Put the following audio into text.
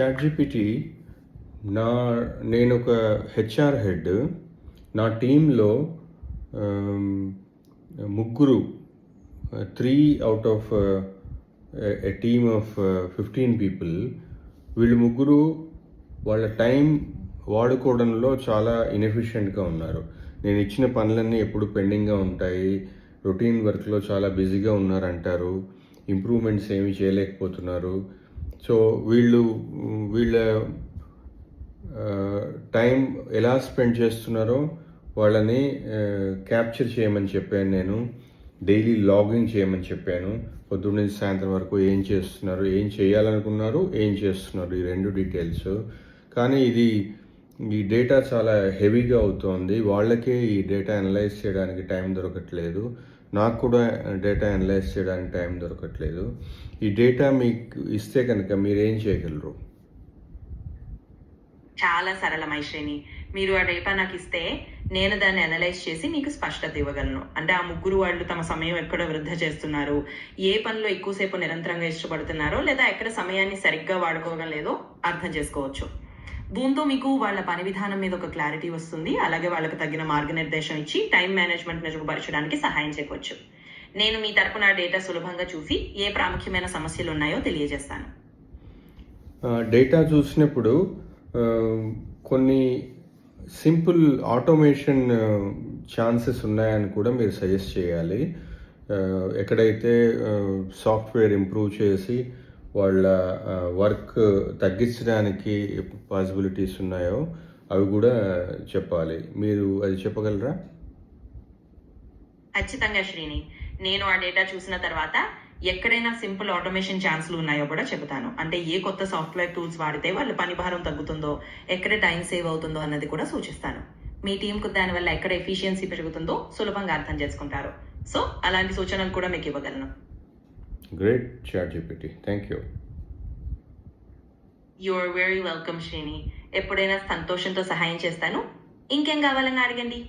Chat GPT నా నేను ఒక హెచ్ఆర్ హెడ్. నా టీంలో ముగ్గురు three out of a team of fifteen people. వీళ్ళు ముగ్గురు వాళ్ళ టైం వాడుకోవడంలో చాలా ఇన్ఎఫిషియెంట్గా ఉన్నారు. నేను ఇచ్చిన పనులన్నీ ఎప్పుడు పెండింగ్గా ఉంటాయి. రొటీన్ వర్క్లో చాలా బిజీగా ఉన్నారంటారు. ఇంప్రూవ్మెంట్స్ ఏమి చేయలేకపోతున్నారు. సో వీళ్ళు వీళ్ళ టైం ఎలా స్పెండ్ చేస్తున్నారో వాళ్ళని క్యాప్చర్ చేయమని చెప్పాను నేను. డైలీ లాగింగ్ చేయమని చెప్పాను. పొద్దున్న నుంచి సాయంత్రం వరకు ఏం చేస్తున్నారు ఏం చేయాలనుకున్నారు ఏం చేస్తున్నారు ఈ రెండు డీటెయిల్స్. కానీ ఇది ఈ డేటా చాలా హెవీగా అవుతోంది. వాళ్ళకే ఈ డేటా అనలైజ్ చేయడానికి టైం దొరకట్లేదు. నాకు కూడా డేటా అనలైజ్ చేయడానికి టైం దొరకట్లేదు. ఈ డేటా మీకు ఇస్తే కనుక మీరు ఏం చేయగలరు? చాలా సరళమై శ్రేణి మీరు ఆ డేటా నాకు ఇస్తే నేను దాన్ని అనలైజ్ చేసి మీకు స్పష్టత ఇవ్వగలను. అంటే ఆ ముగ్గురు వాళ్ళు తమ సమయం ఎక్కడ వృద్ధ చేస్తున్నారు? ఏ పనిలో ఎక్కువసేపు నిరంతరంగా ఇష్టపడుతున్నారో లేదా ఎక్కడ సమయాన్ని సరిగ్గా వాడుకోగలేదో అర్థం చేసుకోవచ్చు. దీంతో మీకు వాళ్ళ పని విధానం మీద ఒక క్లారిటీ వస్తుంది. అలాగే వాళ్ళకి తగిన మార్గనిర్దేశం ఇచ్చి టైం మేనేజ్మెంట్ మెరుగుపరచడానికి సహాయం చేయవచ్చు. నేను మీ తరపున డేటా సులభంగా చూసి ఏ ప్రాముఖ్యమైన సమస్యలు ఉన్నాయో తెలియజేస్తాను. డేటా చూసినప్పుడు కొన్ని సింపుల్ ఆటోమేషన్ ఛాన్సెస్ ఉన్నాయని కూడా మీరు సజెస్ట్ చేయాలి. ఎక్కడైతే సాఫ్ట్వేర్ ఇంప్రూవ్ చేసి వాళ్ళ వర్క్ తగ్గించడానికి పాసిబిలిటీస్ ఉన్నాయో అవి కూడా చెప్పాలి. మీరు అది చెప్పగలరా? ఖచ్చితంగా శ్రీని. నేను ఆ డేటా చూసిన తర్వాత ఎక్కడైనా సింపుల్ ఆటోమేషన్ ఛాన్స్లు ఉన్నాయో కూడా చెబుతాను. అంటే ఏ కొత్త సాఫ్ట్వేర్ టూల్స్ వాడితే వాళ్ళ పని భారం తగ్గుతుందో ఎక్కడ టైం సేవ్ అవుతుందో అన్నది కూడా సూచిస్తాను. మీ టీంకు దానివల్ల ఎక్కడ ఎఫిషియన్సీ పెరుగుతుందో సులభంగా అర్థం చేసుకుంటారు. సో అలాంటి సూచనలు కూడా మీకు ఇవ్వగలను. Great, chat thank you your very welcome Srini ఎప్పుడైనా సంతోషంతో సహాయం చేస్తాను. ఇంకేం కావాలని అడగండి.